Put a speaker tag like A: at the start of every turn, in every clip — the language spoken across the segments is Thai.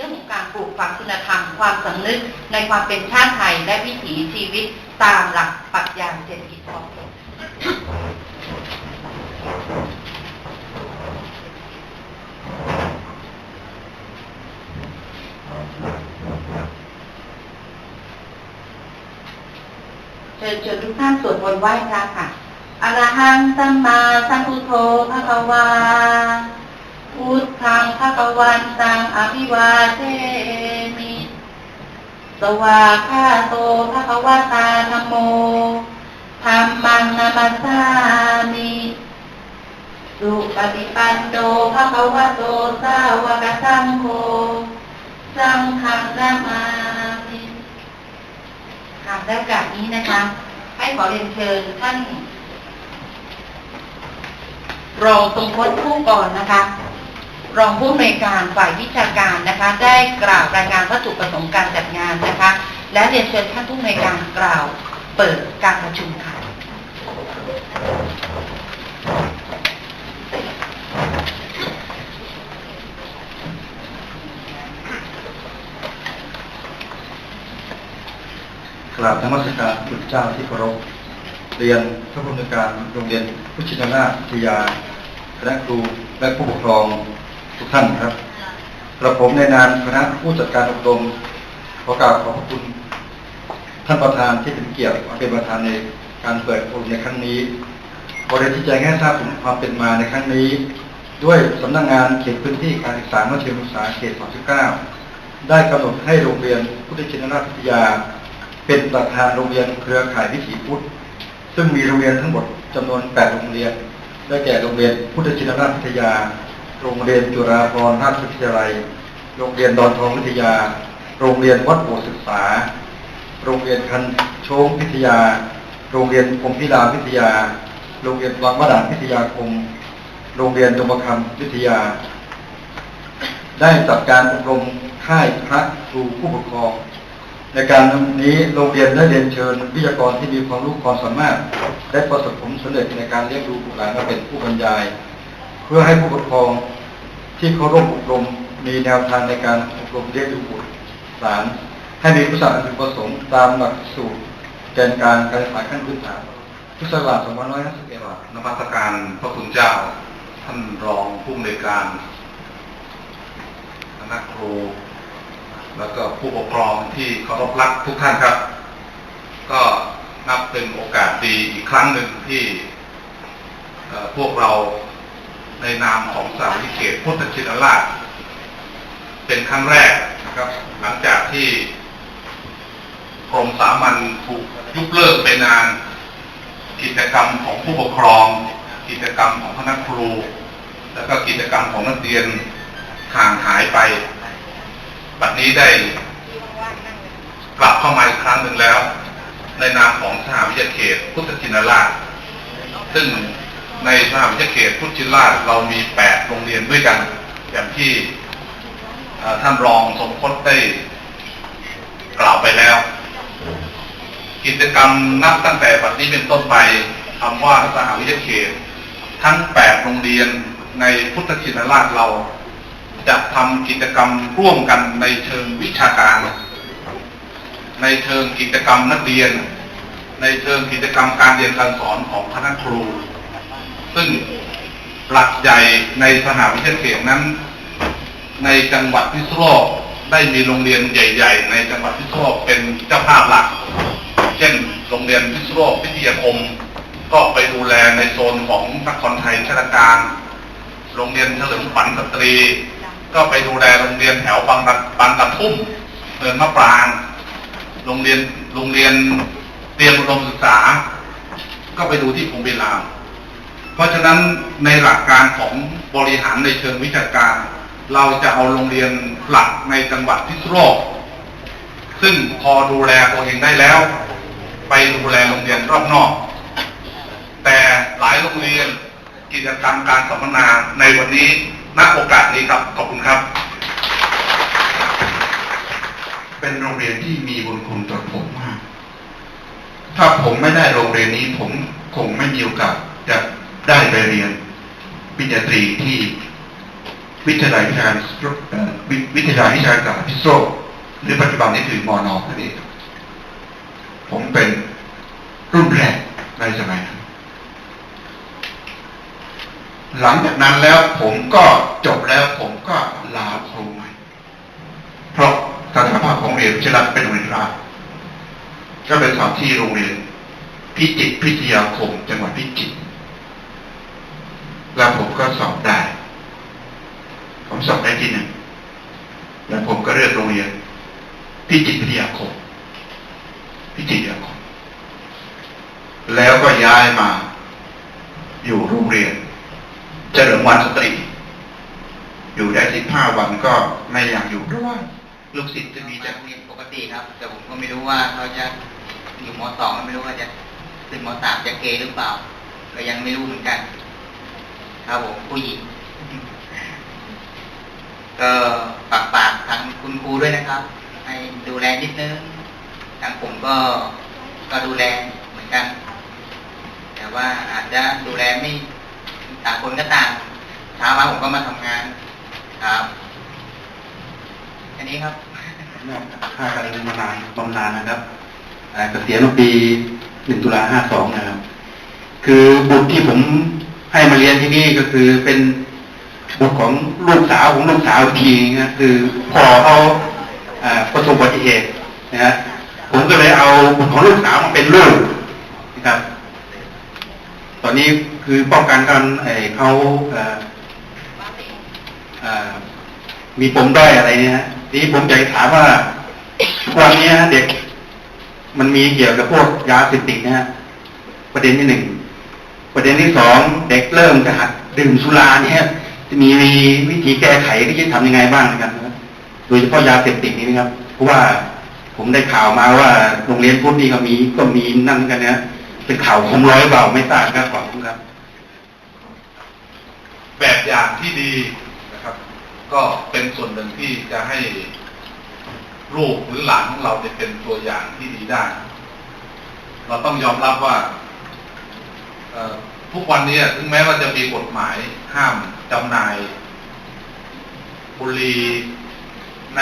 A: รื่องของการปลูกฝังคุณธรรมความสำนึกในความเป็นชาติไทยและวิถีชีวิตตามหลักปรัชญาเศรษฐกิจพอเพียงเชิญชวนทุกท่านสวดมนต์ไหว้พระค่ะอรหังสัมมาสัมพุทโธภะคะวา พุทธังภะคะวันตังอภิวาเทมิสวาคาโตภะคะวะตาธโมธัมมังนามัสสามิสุปฏิปันโนภะคะวะโตสาวกสังโฆสังฆังนามามิค่ะและโอกาสนี้นะคะ ให้ขอเรียนเชิญท่านรองทรงพจน์ผู้ก่อนนะคะ รองผู้อำนวยการฝ่ายวิชาการนะคะ ได้กล่าวรายงานวัตถุประสงค์การจัดงานนะคะ และเรียนเชิญท่านผู้อำนวยการกล่าวเปิดการประชุมค่ะ
B: กราบธรรมสการคุณเจ้าที่เคารพเรียนพระผู้อำนวยการโรงเรียนพุชินนาถวิทยาคณะครูและผู้ปกครอง ทุกท่านครับกระผมในนามคณะผู้จัดการอบรมขอกราบขอบพระคุณ ท่านประธานที่เป็นเกียรติมาเป็นประธานในการเปิดอบรมในครั้งนี้ขอเรียนที่แจ้งให้ทราบถึงความเป็นมาในครั้งนี้ ด้วยสำนักงานเขตพื้นที่การศึกษามัธยมศึกษาเขต 39 ได้กำหนดให้โรงเรียนพุทธชินราชวิทยา เป็นประธานโรงเรียนเครือข่ายวิถีพุทธ ซึ่งมีโรงเรียนทั้งหมดจำนวน 8 โรงเรียน ได้แก่โรงเรียนพุทธชินราชวิทยา โรงเรียนจุฬาภรณราชวิทยาลัย โรงเรียนดอนทองวิทยา โรงเรียนวัดโบสศึกษา โรงเรียนคันโชงวิทยา โรงเรียนพรหมพิรามวิทยา โรงเรียนวังมะดานวิทยาคม โรงเรียนดมคำวิทยา ได้จัดการอบรมค่ายพระครูผู้ปกครอง ในการนี้โรงเรียนได้เรียนเชิญวิทยากรที่มีความรู้ความสามารถได้ประสบผลสำเร็จในการเลี้ยงดูบุตรหลานมาเป็นผู้บรรยาย พื่อให้ผู้ปกครองที่เขาร่วมอบรมมีแนวทางในการอบรมเลี้ยงดูบุตรหลาน ให้มีพุทธศาสนาประสงค์ตามหลักสูตรแกนการการศึกษาขั้นพื้นฐานพุทธศักราช2551
C: นมัสการพระคุณเจ้า ท่านรองผู้อำนวยการคณะครู แล้วก็ผู้ปกครองที่เคารพรักทุกท่านครับ ก็นับเป็นโอกาสดีอีกครั้งหนึ่งที่พวกเรา ในนามของสาวิเขตพุทธชินราช เป็นครั้งแรกนะครับ หลังจากที่กรมสามัญถูกยุบเลิกไปนาน กิจกรรมของผู้ปกครอง กิจกรรมของคณะครู แล้วก็กิจกรรมของนักเรียนห่างหายไป บัดนี้ได้กลับเข้ามาอีกครั้งหนึ่งแล้ว ในนามของสหวิทยาเขตพุทธชินราช ซึ่ง ในสหวิทยาเขตพุทธิราชเรามีแปดโรงเรียนด้วยกัน อย่างที่ท่านรองสมพศได้กล่าวไปแล้ว กิจกรรมนับตั้งแต่บัดนี้เป็นต้นไปคำว่าสหวิทยาเขต ทั้ง8โรงเรียนในพุทธชินราชเรา จะทำกิจกรรมร่วมกันในเชิงวิชาการ ในเชิงกิจกรรมนักเรียน ในเชิงกิจกรรมการเรียนการสอนของคณะครู ซึ่งหลักใหญ่ในสหวิทยาเขตนั้น ในจังหวัดพิษณุโลกได้มีโรงเรียนใหญ่ ๆ ในจังหวัดพิษณุโลกเป็นเจ้าภาพหลัก เช่น โรงเรียนพิษณุโลกพิทยาคม ก็ไปดูแลในโซนของนครไทยชาตการ โรงเรียนเฉลิมขวัญสตรี ก็ไปดูแลโรงเรียนแถวบางตะบางตะทุ่มเนินมะปราง โรงเรียนโรงเรียนเตรียมอุดมศึกษา ก็ไปดูที่พงบิลาม เพราะฉะนั้นในหลักการของบริหารในเชิงวิชาการ เราจะเอาโรงเรียนหลักในจังหวัดพิษณุโลก ซึ่งพอดูแลตัวเองได้แล้ว ไปดูแลโรงเรียนรอบนอก แต่หลายโรงเรียนกิจกรรมการสัมมนาในวันนี้ณโอกาสนี้ครับ ขอบคุณครับ
D: เป็นโรงเรียนที่มีบุญคุณต่อผมมาก ถ้าผมไม่ได้โรงเรียนนี้ผมคงไม่มีโอกาสจะ ได้ไปเรียนปิญญาตรีที่วิทยาลัยวิชาการเอ่อวิทยาลัยวิชาการพิโซหรือปัจจุบันนี้คือมอนอนั่นเองผมเป็นรุ่นแรกในสมัยนั้นหลังจากนั้นแล้วผมก็จบแล้วผมก็ลาครูใหม่ เพราะสถาบันของเรียนวิชาลัยเป็นโรงเรียนรัฐก็เป็นสถานที่โรงเรียนพิจิตรพิทยาคมจังหวัดพิจิตร แล้วผมก็สอบได้ ผมสอบได้ที่หนึ่งแล้วผมก็เลือกโรงเรียนพิจิตรพิทยาคมพิจิตรพิทยาคมแล้วก็ย้ายมา อยู่โรงเรียนเจริญวันสตรี อยู่ได้สิบห้าวันก็ไม่อยากอยู่เพราะว่าลูกศิษย์จะมีจา
E: กเรียนปกติครับ แต่ผมก็ไม่รู้ว่าเขาจะอยู่มสองก็ไม่รู้ว่าจะขึ้นมสามจะเกย์หรือเปล่า ก็ยังไม่รู้เหมือนกัน ครับผมผู้หญิงก็ฝากฝากทางคุณครูด้วยนะครับ ให้ดูแลนิดนึงทางผมก็ก็ดูแลเหมือนกัน แต่ว่าอาจจะดูแลไม่ต่างคนก็ต่างเช้ามาผมก็มาทำงานครับแค่นี้ครับ
F: ค่าการเงินมานานบำนาญนะครับเอ่เกษียณเมื่อปีหนึ่งตุลาห้าสองนะครับ คือบุตรที่ผม ให้มาเรียนที่นี่ก็คือเป็นบุตรของลูกสาวของลูกสาวทีนะคือพ่อเขาประสบอุบัติเหตุนะฮะผมก็เลยเอาบุตรของลูกสาวมาเป็นลูกนะครับ ตอนนี้คือป้องกันกันเขาอ่อเอ่อมีปมด้อยอะไรเนี่ยทีนี้ผมอยากจะถามว่าวันนี้เด็ก มันมีเกี่ยวกับพวกยาเสพติดนะฮะประเด็นที่หนึ่ง ประเด็นที่สองเด็กเริ่มจะหัดดื่มสุราเนี่ยจะมีวิธีแก้ไขที่จะทำยังไงบ้างนะครับ โดยเฉพาะยาเสพติดนี่นะครับ เพราะว่าผมได้ข่าวมาว่าโรงเรียนพุทธนี่ก็มีก็มีนั่นกันนะเป็นข่าวคมร้อยเปล่าไม่ทราบครับขอบคุณครับ
C: แบบอย่างที่ดีนะครับ ก็เป็นส่วนหนึ่งที่จะให้ลูกหรือหลานของเราเนี่ยเป็นตัวอย่างที่ดีได้ เราต้องยอมรับว่า ทุกวันนี้ถึงแม้ว่าจะมีกฎหมายห้ามจำหน่ายบุหรี่ใน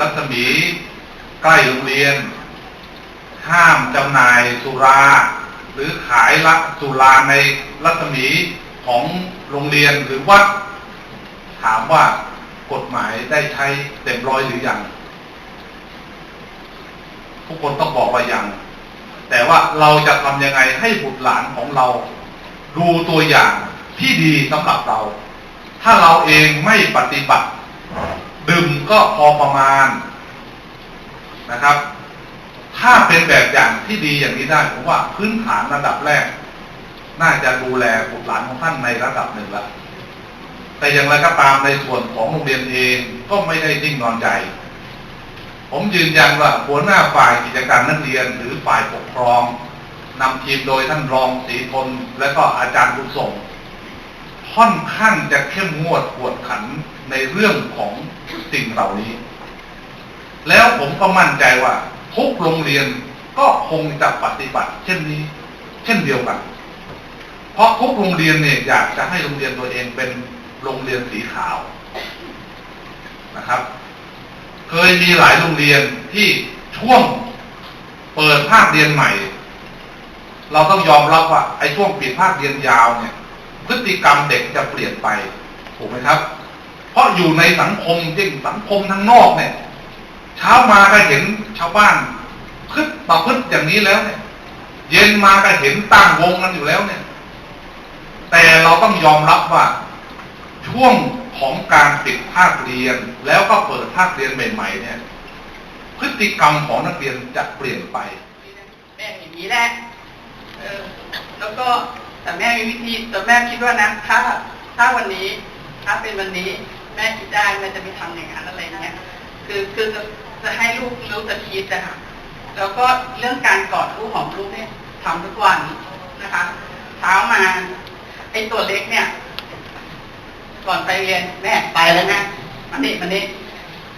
C: รัศมีใกล้โรงเรียน ห้ามจำหน่ายสุรา หรือขายละสุราในรัศมีของโรงเรียนหรือวัดถามว่ากฎหมายได้ใช้เต็มร้อยหรือยังทุกคนต้องบอกว่ายัง แต่ว่าเราจะทำยังไงให้บุตรหลานของเรา ดูตัวอย่างที่ดีสำหรับเรา ถ้าเราเองไม่ปฏิบัติ ดื่มก็พอประมาณนะครับ ถ้าเป็นแบบอย่างที่ดีอย่างนี้ได้ผมว่าพื้นฐานระดับแรก น่าจะดูแลบุตรหลานของท่านในระดับหนึ่งละแต่อย่างไรก็ตามในส่วนของโรงเรียนเองก็ไม่ได้นิ่งนอนใจ ผมยืนยันว่าหัวหน้าฝ่ายกิจการนักเรียนหรือฝ่ายปกครองนำทีมโดยท่านรองศรีทนและก็อาจารย์บุญส่งค่อนข้างจะเข้มงวดกวดขันในเรื่องของสิ่งเหล่านี้ แล้วผมก็มั่นใจว่าทุกโรงเรียนก็คงจะปฏิบัติ เช่นนี้ เช่นเดียวกัน เพราะทุกโรงเรียนเนี่ยอยากจะให้โรงเรียนตัวเองเป็นโรงเรียนสีขาวนะครับ เคยมีหลายโรงเรียนที่ช่วงเปิดภาคเรียนใหม่ เราต้องยอมรับว่าไอ้ช่วงปิดภาคเรียนยาวเนี่ย พฤติกรรมเด็กจะเปลี่ยนไปถูกไหมครับ เพราะอยู่ในสังคมจริงสังคมทั้งนอกเนี่ย เช้ามาก็เห็นชาวบ้านพึดประพฤติอย่างนี้แล้วเนี่ย เย็นมาก็เห็นตั้งวงกันอยู่แล้วเนี่ย แต่เราต้องยอมรับว่า ช่วงของการปิดภาคเรียน แล้วก็เปิดภาคเรียนใหม่ ๆ เนี่ย พฤติกรรมของนักเรียนจะเปลี่ยนไป
G: แม่อย่างนี้แหละเออแล้วก็แต่แม่มีวิธีแต่แม่คิดว่านะถ้าถ้าวันนี้ ถ้าเป็นวันนี้ แม่คิดได้แม่จะไปทำอย่างนั้นอะไรเงี้ยคือคือจะจะให้ลูกรู้แต่คิดนะคะแล้วก็เรื่องการกอดลูกหอมลูกเนี่ยทำทุกวันนะคะเช้ามาไอ้ตัวเล็กเนี่ย ก่อนไปเรียนแม่ไปแล้วนะมันนี่มันนี่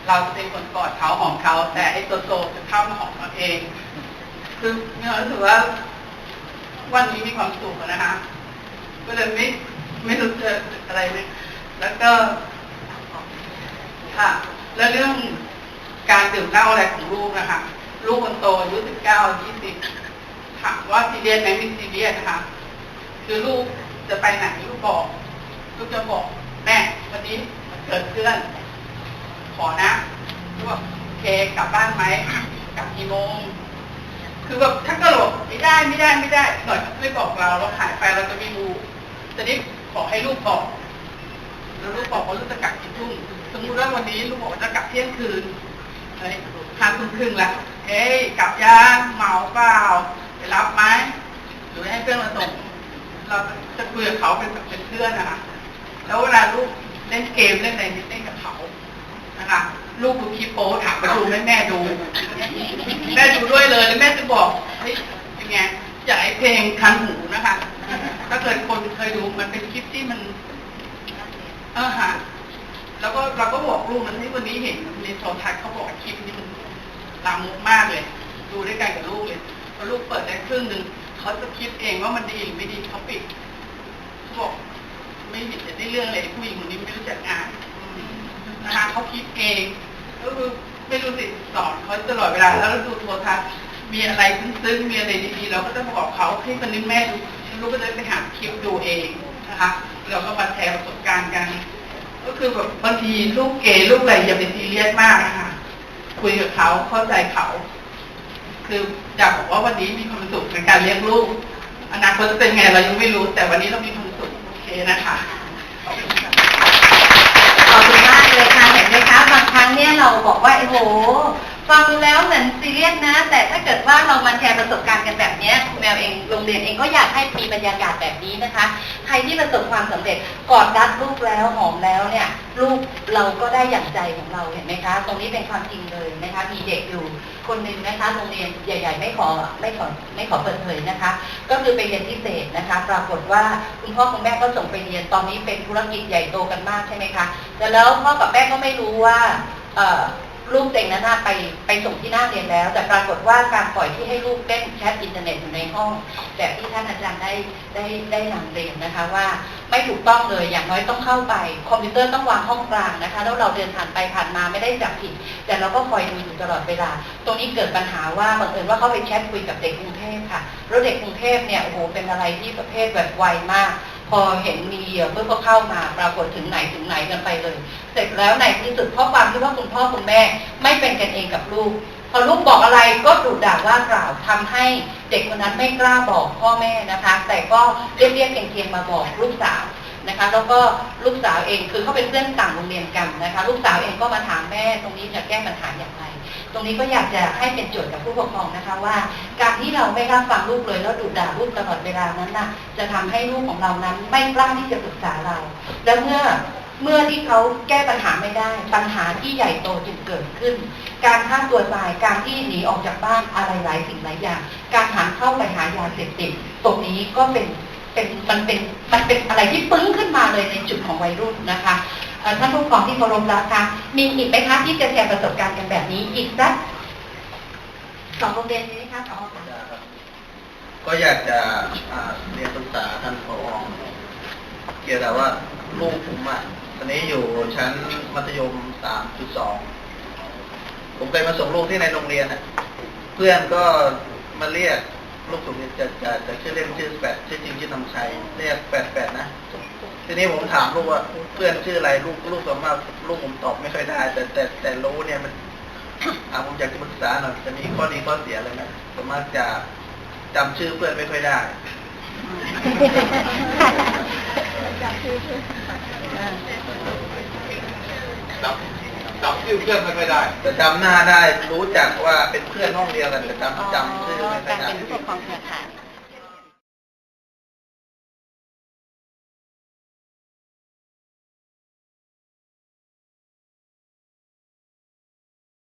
G: เราจะเป็นคนกอดเขาหอมเขา แต่ไอ้ตัวโตจะเข้ามาหอมเราเอง คือมีความรู้สึกว่าวันนี้มีความสุขนะคะก็เลยไม่ไม่รู้จะอะไรเลยแล้วก็ค่ะ แล้วเรื่องการดื่มเหล้าอะไรของลูกนะคะลูกคนโตอายุสิบเก้ายี่สิบถามว่าซีเรียสไหมไม่ซีเรียสนะคะคือลูกจะไปไหนลูกบอก ลูกจะบอก แม่วันนี้มันเกิดเพื่อน ขอนะลูกบอกเคกลับบ้านไหมกลับกี่โมง คือแบบถ้าเกิดบไม่ได้ไม่ได้ไม่ได้ หน่อยไม่บอกเราเราหายไปเราจะไม่รู้แต่นี้ขอให้ลูกบอกแล้วลูกบอกว่าลูกจะกลับกี่ทุ่มสมมติว่าวันนี้ลูกบอกว่าจะกลับเที่ยงคืนเฮ้ยห้าทุ่มครึ่งละเอ้ยกลับยังเมาเปล่าไปรับไหมหรือให้เพื่อนมาส่งเราจะคุยกับเขาเป็นเป็นเพื่อนนะคะ แล้วเวลาลูกเล่นเกมเล่นอะไรเล่นกับเขานะคะ ลูกดูคลิปโป๊ถามมาดูให้แม่ดู แม่ดูด้วยเลยแล้วแม่จะบอกเฮ้ยเป็นไงอยากให้เพลงคันหูนะคะ ถ้าเกิดคนเคยดูมันเป็นคลิปที่มัน เออฮะแล้วก็เราก็บอกลูกนที่วันนี้เห็นในโทรทัศน์เขาบอกคลิปนี้มันลามกมากเลย ดูด้วยกันกับลูกเลยพอลูกเปิดได้ครึ่งหนึ่งเขาจะคิดเองว่ามันดีหรือไม่ดีเขาปิดเขาบอก ไม่เห็นจะได้เรื่องเลยผู้หญิงคนนี้ไม่รู้จักงานนะคะเขาคิดเองก็คือไม่รู้สิสอนเขาตลอดเวลาแล้วเราดูโทรทัศน์มีอะไรซึ้งๆมีอะไรดีๆเราก็จะบอกเขาให้คนนี้แม่ดูลูกก็จะไปหาคลิปดูเองนะคะเราก็มาแชร์ประสบการณ์กัน ก็คือแบบบางทีลูกเกย์ลูกอะไรอย่าไปซีเรียสมากนะคะคุยกับเขาเข้าใจเขา คืออยากบอกว่าวันนี้มีความสุขในการเลี้ยงลูกอนาคตจะเป็นไงเรายังไม่รู้ แต่วันนี้เรามีความ สุขโอเคนะคะขอบคุณ
A: มากเลยค่ะเห็นไหมคะบางครั้งเนี่ยเราบอกว่าโอ้โหฟังดูแล้วเหมือนซีเรียสนะ แต่ถ้าเกิดว่าเรามาแชร์ประสบการณ์กันแบบเนี้ยคุณแมวเองโรงเรียนเองก็อยากให้มีบรรยากาศแบบนี้นะคะ ใครที่ประสบความสำเร็จกอดรัดลูกแล้วหอมแล้วเนี่ยลูกเราก็ได้อย่างใจของเราเห็นไหมคะ ตรงนี้เป็นความจริงเลยนะคะมีเด็กอยู่ คนหนึ่งนะคะโรงเรียนใหญ่ ๆ ไม่ขอไม่ขอไม่ขอเปิดเผยนะคะ ก็คือไปเรียนพิเศษนะคะ ปรากฏว่าคุณพ่อคุณแม่ก็ส่งไปเรียนตอนนี้เป็นธุรกิจใหญ่โตกันมากใช่ไหมคะแต่แล้วพ่อกับแม่ก็ไม่รู้ว่า ลูกเต็งนั้นน่ะไปไปส่งที่หน้าเรียนแล้ว แต่ปรากฏว่าการปล่อยที่ให้ลูกเล่นแชทอินเทอร์เน็ตอยู่ในห้อง แบบที่ท่านอาจารย์ได้ได้ได้นำเรียนนะคะว่าไม่ถูกต้องเลยอย่างน้อยต้องเข้าไป คอมพิวเตอร์ต้องวางห้องกลางนะคะแล้วเราเดินผ่านไปผ่านมาไม่ได้จับผิด แต่เราก็คอยดูอยู่ตลอดเวลา ตรงนี้เกิดปัญหาว่าบังเอิญว่าเขาไปแชทคุยกับเด็กกรุงเทพค่ะแล้วเด็กกรุงเทพเนี่ยโอ้โหเป็นอะไรที่ประเภทแบบไวมาก พอเห็นมีเหยื่อเพื่อก็เข้ามาปรากฏถึงไหนถึงไหนกันไปเลย เสร็จแล้วในที่สุดเพราะความที่ว่าคุณพ่อคุณแม่ ไม่เป็นกันเองกับลูก พอลูกบอกอะไรก็ดุด่าว่ากล่าวทำให้เด็กคนนั้นไม่กล้าบอกพ่อแม่นะคะ แต่ก็เรียบเรียบเคียงๆมาบอกลูกสาวนะคะแล้วก็ลูกสาวเองคือเขาเป็นเพื่อนต่างโรงเรียนกันนะคะ ลูกสาวเองก็มาถามแม่ตรงนี้จะแก้ปัญหาอย่างไร ตรงนี้ก็อยากจะให้เป็นโจทย์กับผู้ปกครองนะคะว่า การที่เราไม่รับฟังลูกเลยแล้วดุด่าลูกตลอดเวลานั้นน่ะจะทำให้ลูกของเรานั้นไม่กล้าที่จะปรึกษาเรา แล้วเมื่อเมื่อที่เขาแก้ปัญหาไม่ได้ ปัญหาที่ใหญ่โตจึงเกิดขึ้น การฆ่าตัวตายการที่หนีออกจากบ้านอะไรหลายสิ่งหลายอย่าง การหันเข้าไปหายาเสพติดตรงนี้ก็เป็น เป็นมันเป็นมันเป็นอะไรที่ปึ้งขึ้นมาเลยในจุดของวัยรุ่นนะคะท่านผู้กองที่เคารพรักคะมีอีกไหมคะที่จะแชร์ประสบการณ์กันแบบนี้อีกสักสองโรงเรียนนี้คะสอง
H: ก็อยากจะเรียนปรึกษาท่านผอเกี่ยวกับว่าลูกผมอะตอนนี้อยู่ชั้นมัธยม3.2ผมเคยมาส่งลูกที่ในโรงเรียนอะ เพื่อนก็มาเรียก ลูกผมเนี่ยจะจะจะชื่อเล่นชื่อแปดชื่อจริงชื่อทำชัยเรียกแปดแปดนะทีนี้ผมถามลูกว่าเพื่อนชื่ออะไรลูกลูกส่วนมากลูกผมตอบไม่ค่อยได้ แต่แต่แต่รู้เนี่ยมันอ่าผมอยากจะปรึกษาหน่อยจะมีข้อดีข้อเสียอะไรไหมส่วนมากจะจำชื่อเพื่อนไม่ค่อยได้
C: จำ จำชื่อเพื่อนไม่ค่อยได้
H: แต่จำหน้าได้รู้จักว่าเป็นเพื่อนห้องเดียวกันแต่จำจำชื่อไม่ค่อย
A: การ
H: ได้
A: เป็นผู้ปกครองเครือข่าย